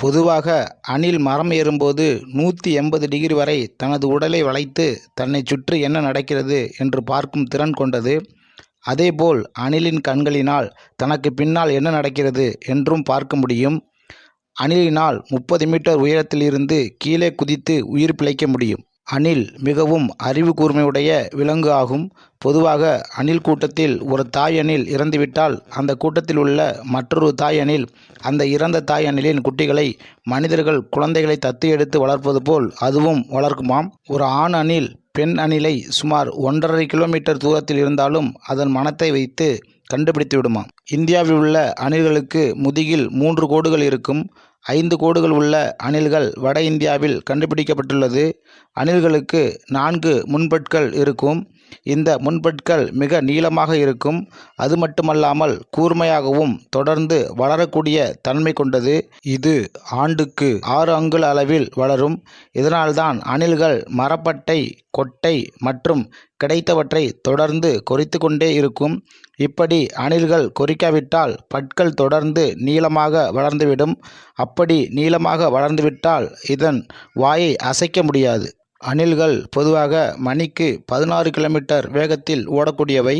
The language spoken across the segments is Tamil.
பொதுவாக அணில் மரம் ஏறும்போது நூற்றி எண்பது டிகிரி வரை தனது உடலை வளைத்து தன்னைச் சுற்றி என்ன நடக்கிறது என்று பார்க்கும் திறன் கொண்டது. அதேபோல் அணிலின் கண்களினால் தனக்கு பின்னால் என்ன நடக்கிறது என்றும் பார்க்க முடியும். அணிலினால் முப்பது மீட்டர் உயரத்திலிருந்து கீழே குதித்து உயிர் பிழைக்க முடியும். அணில் மிகவும் அறிவு கூர்மையுடைய விலங்கு ஆகும். பொதுவாக அணில் கூட்டத்தில் ஒரு தாய் அணில் இறந்துவிட்டால் அந்த கூட்டத்தில் உள்ள மற்றொரு தாய் அணில் அந்த இறந்த தாய் அணிலின் குட்டிகளை மனிதர்கள் குழந்தைகளை தத்து எடுத்து வளர்ப்பது போல் அதுவும் வளர்க்குமாம். ஒரு ஆண் அணில் பெண் அணிலை சுமார் ஒன்றரை கிலோமீட்டர் தூரத்தில் இருந்தாலும் அதன் மனத்தை வைத்து கண்டுபிடித்து விடுமாம் இந்தியாவில் உள்ள அணில்களுக்கு முதுகில் மூன்று கோடுகள் இருக்கும். ஐந்து கோடுகள் உள்ள அணில்கள் வட இந்தியாவில் கண்டுபிடிக்கப்பட்டுள்ளது. அணில்களுக்கு நான்கு முன்பற்கள் இருக்கும். இந்த முன்பற்கள் மிக நீளமாக இருக்கும். அது மட்டுமல்லாமல் கூர்மையாகவும் தொடர்ந்து வளரக்கூடிய தன்மை கொண்டது. இது ஆண்டுக்கு ஆறு அங்குல அளவில் வளரும். இதனால்தான் அணில்கள் மரப்பட்டை கொட்டை மற்றும் கிடைத்தவற்றை தொடர்ந்து கொறித்து கொண்டே இருக்கும். இப்படி அணில்கள் கொறிக்காவிட்டால் பற்கள் தொடர்ந்து நீளமாக வளர்ந்துவிடும். அப்படி நீளமாக வளர்ந்துவிட்டால் இதன் வாயை அசைக்க முடியாது. அணில்கள் பொதுவாக மணிக்கு பதினாறு கிலோமீட்டர் வேகத்தில் ஓடக்கூடியவை.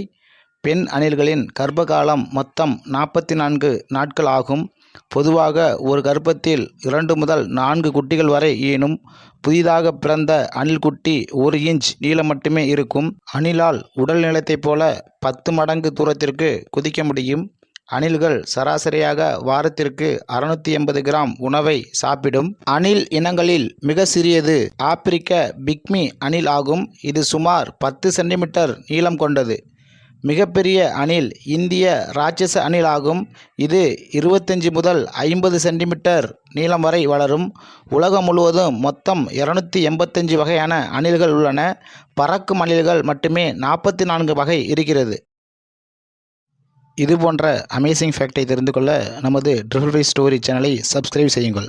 பெண் அணில்களின் கர்ப்பகாலம் மொத்தம் நாற்பத்தி நான்கு நாட்கள் ஆகும். பொதுவாக ஒரு கர்ப்பத்தில் இரண்டு முதல் நான்கு குட்டிகள் வரை ஈனும் புதிதாக பிறந்த அணில் குட்டி ஒரு இன்ச் நீளம் மட்டுமே இருக்கும். அணிலால் உடல் நிலத்தைப் போல பத்து மடங்கு தூரத்திற்கு குதிக்க முடியும். அணில்கள் சராசரியாக வாரத்திற்கு அறுநூத்தி எண்பது கிராம் உணவை சாப்பிடும். அணில் இனங்களில் மிக சிறியது ஆப்பிரிக்க பிக்மி அணில் ஆகும். இது சுமார் பத்து சென்டிமீட்டர் நீளம் கொண்டது. மிகப்பெரிய அணில் இந்திய ராட்சச அணில் ஆகும். இது இருபத்தஞ்சி முதல் ஐம்பது சென்டிமீட்டர் நீளம் வரை வளரும். உலகம் முழுவதும் மொத்தம் இரநூத்தி எண்பத்தஞ்சு வகையான அணில்கள் உள்ளன. பறக்கும் அணில்கள் மட்டுமே நாற்பத்தி நான்கு வகை இருக்கிறது. இது போன்ற அமேசிங் ஃபேக்டை தெரிந்து கொள்ள நமது ட்ரிபிள் ஃபைவ் ஸ்டோரி சேனலை சப்ஸ்கிரைப் செய்யுங்கள்.